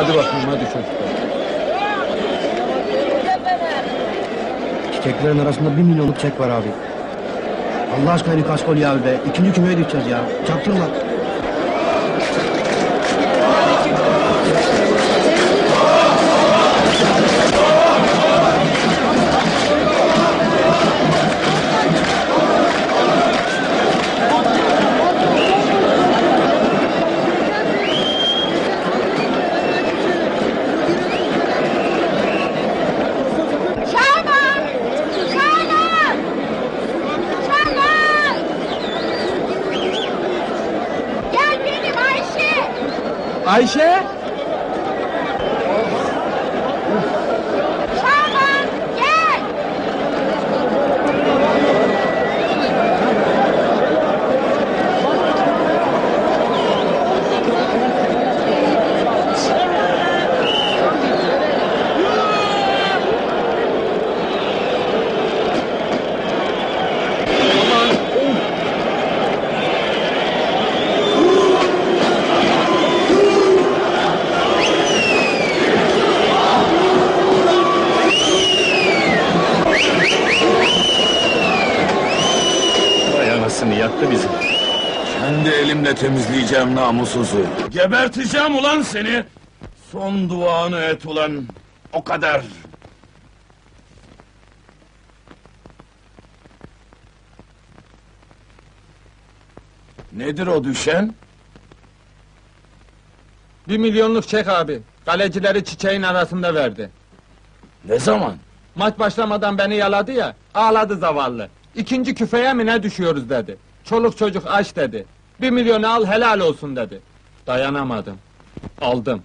Hadi bakayım hadi çocuklar. Çiçeklerin arasında bir milyonluk çek var abi. Allah aşkına kaç gol ya abi be. İkinci kümeye düşeceğiz ya. Çaktırma. Ayşe! Vay anasını yaktı bizi. Kendi elimle temizleyeceğim namusuzu. Geberteceğim ulan seni. Son duanı et ulan. O kadar. Nedir o düşen? Bir milyonluk çek abi. Kalecileri çiçeğin arasında verdi. Ne zaman? Maç başlamadan beni yaladı ya, ağladı zavallı. İkinci küfeye mi ne düşüyoruz dedi. Çoluk çocuk aç dedi. Bir milyonu al helal olsun dedi. Dayanamadım. Aldım.